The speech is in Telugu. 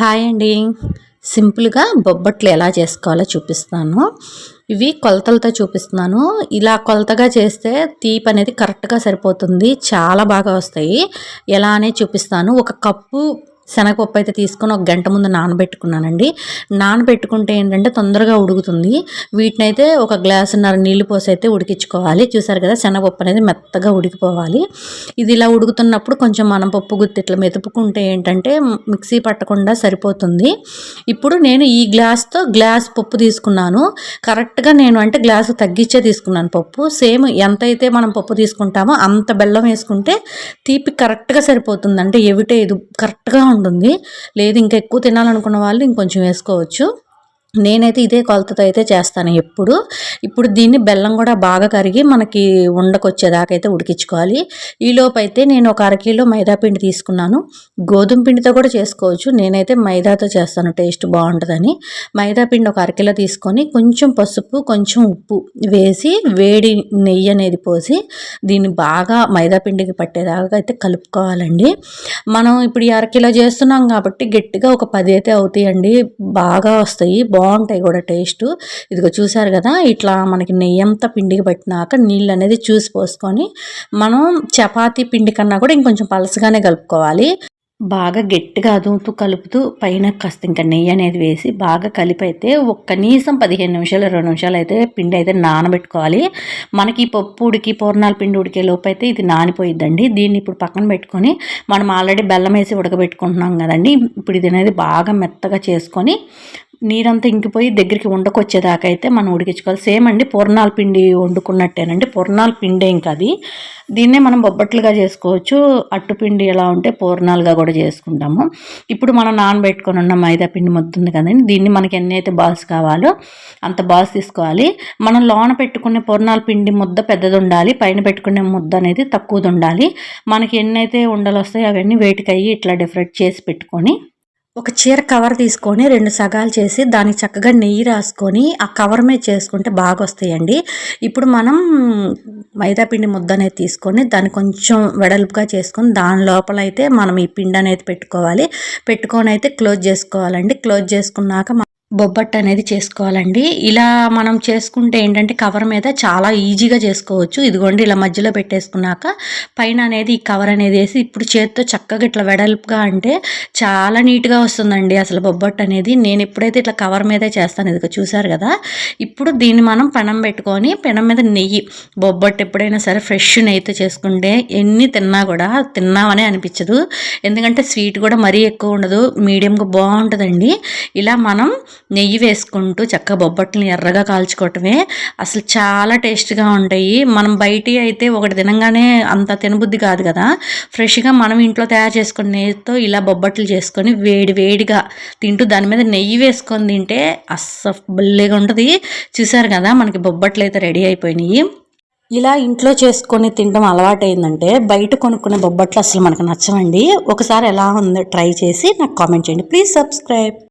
హాయ్ అండి. సింపుల్గా బొబ్బట్లు ఎలా చేసుకోవాలో చూపిస్తాను. ఇవి కొలతలతో చూపిస్తున్నాను. ఇలా కొలతగా చేస్తే తీపి అనేది కరెక్ట్గా సరిపోతుంది. చాలా బాగా వస్తాయి. ఎలా అనేది చూపిస్తాను. ఒక కప్పు శనగపప్పు అయితే తీసుకొని ఒక గంట ముందు నానబెట్టుకున్నానండి. నానబెట్టుకుంటే ఏంటంటే తొందరగా ఉడుకుతుంది. వీటిని అయితే ఒక గ్లాసున్నర నీళ్ళు పోసి అయితే ఉడికించుకోవాలి. చూసారు కదా శనగపప్పు అనేది మెత్తగా ఉడికిపోవాలి. ఇది ఇలా ఉడుకుతున్నప్పుడు కొంచెం మనం పప్పు గుత్తి ఇట్లా మెతుపుకుంటే ఏంటంటే మిక్సీ పట్టకుండా సరిపోతుంది. ఇప్పుడు నేను ఈ గ్లాస్తో గ్లాస్ పప్పు తీసుకున్నాను. కరెక్ట్గా నేను అంటే గ్లాసు తగ్గించే తీసుకున్నాను పప్పు. సేమ్ ఎంత అయితే మనం పప్పు తీసుకుంటామో అంత బెల్లం వేసుకుంటే తీపి కరెక్ట్గా సరిపోతుంది. అంటే ఎవిటే ఇది కరెక్ట్గా ఉంటుంది. లేదు ఇంకా ఎక్కువ తినాలనుకున్న వాళ్ళు ఇంకొంచెం వేసుకోవచ్చు. నేనైతే ఇదే కొలతతో అయితే చేస్తాను ఎప్పుడు. ఇప్పుడు దీన్ని బెల్లం కూడా బాగా కరిగి మనకి ఉండకొచ్చేదాకా అయితే ఉడికించుకోవాలి. ఈలోపు అయితే నేను ఒక అరకిలో మైదాపిండి తీసుకున్నాను. గోధుమ పిండితో కూడా చేసుకోవచ్చు. నేనైతే మైదాతో చేస్తాను. టేస్ట్ బాగుంటుందని. మైదాపిండి ఒక అరకిలో తీసుకొని కొంచెం పసుపు కొంచెం ఉప్పు వేసి వేడి నెయ్యి అనేది పోసి దీన్ని బాగా మైదాపిండికి పట్టేదాకా అయితే కలుపుకోవాలండి. మనం ఇప్పుడు ఈ అరకిలో చేస్తున్నాం కాబట్టి గట్టిగా ఒక పది అయితే అవుతాయండి. బాగా వస్తాయి. బాగుంటాయి కూడా టేస్ట్. ఇదిగో చూసారు కదా ఇట్లా మనకి నెయ్యి అంతా పిండికి పట్టినాక నీళ్ళు అనేది చూసి పోసుకొని మనం చపాతీ పిండి కన్నా కూడా ఇంకొంచెం పలసగానే కలుపుకోవాలి. బాగా గట్టిగా అదుముతూ కలుపుతూ పైన కాస్త ఇంకా నెయ్యి అనేది వేసి బాగా కలిపైతే ఒక కనీసం పదిహేను నిమిషాలు ఇరవై నిమిషాలు అయితే పిండి అయితే నానబెట్టుకోవాలి. మనకి పప్పు ఉడికి పూర్ణాల పిండి ఉడికే లోపు అయితే ఇది నానిపోయిద్దండి. దీన్ని ఇప్పుడు పక్కన పెట్టుకొని మనం ఆల్రెడీ బెల్లం వేసి ఉడకబెట్టుకుంటున్నాం కదండి. ఇప్పుడు ఇది అనేది బాగా మెత్తగా చేసుకొని నీరంతా ఇంకిపోయి దగ్గరికి ఉండకొచ్చేదాకా అయితే మనం ఉడికించుకోవాలి. సేమ్ అండి పూర్ణాల పిండి వండుకున్నట్టేనండి. పూర్ణాల పిండి ఇంకా అది. దీన్నే మనం బొబ్బట్లుగా చేసుకోవచ్చు. అట్టుపిండి ఎలా ఉంటే పూర్ణాలుగా కూడా చేసుకుంటాము. ఇప్పుడు మనం నానబెట్టుకొని ఉన్న మైదా పిండి మొత్తుంది కదండి. దీన్ని మనకి ఎన్ని అయితే బాల్స్ కావాలో అంత బాల్స్ తీసుకోవాలి. మనం లోన పెట్టుకునే పూర్ణాల పిండి ముద్ద పెద్దది ఉండాలి పైన పెట్టుకునే ముద్ద అనేది తక్కువది ఉండాలి మనకి ఎన్నైతే ఉండలు వస్తాయో అవన్నీ వేటికి అయ్యి ఇట్లా డిఫరెంట్ చేసి పెట్టుకొని ఒక చీర కవర్ తీసుకొని రెండు సగాలు చేసి దానికి చక్కగా నెయ్యి రాసుకొని ఆ కవర్ మీద చేసుకుంటే బాగా వస్తాయండి ఇప్పుడు మనం మైదాపిండి ముద్ద అనేది తీసుకొని దాన్ని కొంచెం వెడల్పుగా చేసుకొని దాని లోపల అయితే మనం ఈ పిండి అనేది పెట్టుకోవాలి. పెట్టుకొని అయితే క్లోజ్ చేసుకోవాలండి. క్లోజ్ చేసుకున్నాక బొబ్బట్టు అనేది చేసుకోవాలండి. ఇలా మనం చేసుకుంటే ఏంటంటే కవర్ మీద చాలా ఈజీగా చేసుకోవచ్చు. ఇదిగోండి ఇలా మధ్యలో పెట్టేసుకున్నాక పైన అనేది ఈ కవర్ అనేది వేసి ఇప్పుడు చేతితో చక్కగా ఇట్లా వెడల్పుగా అంటే చాలా నీట్గా వస్తుందండి అసలు బొబ్బట్టు అనేది. నేను ఎప్పుడైతే ఇట్లా కవర్ మీదే చేస్తాను ఇదిగో చూసారు కదా ఇప్పుడు దీన్ని మనం పెనం పెట్టుకొని పెనం మీద నెయ్యి బొబ్బట్టు ఎప్పుడైనా సరే ఫ్రెష్ నెయ్యితో చేసుకుంటే ఎన్ని తిన్నా కూడా తిన్నామనే అనిపించదు. ఎందుకంటే స్వీట్ కూడా మరీ ఎక్కువ ఉండదు మీడియంగా బాగుంటుందండి. ఇలా మనం నెయ్యి వేసుకుంటూ చక్కగా బొబ్బట్లని ఎర్రగా కాల్చుకోవటమే అసలు చాలా టేస్ట్గా ఉంటాయి. మనం బయట అయితే ఒకటి తినంగానే అంత తినబుద్ధి కాదు కదా. ఫ్రెష్గా మనం ఇంట్లో తయారు చేసుకున్న నెయ్యితో ఇలా బొబ్బట్లు చేసుకొని వేడి వేడిగా తింటూ దాని మీద నెయ్యి వేసుకొని తింటే అస్సలు బల్లేగా ఉంటుంది. చూసారు కదా మనకి బొబ్బట్లు అయితే రెడీ అయిపోయినాయి. ఇలా ఇంట్లో చేసుకొని తినడం అలవాటైందంటే బయట కొనుక్కునే బొబ్బట్లు అసలు మనకు నచ్చవండి. ఒకసారి ఎలా ఉందో ట్రై చేసి నాకు కామెంట్ చేయండి. Please subscribe.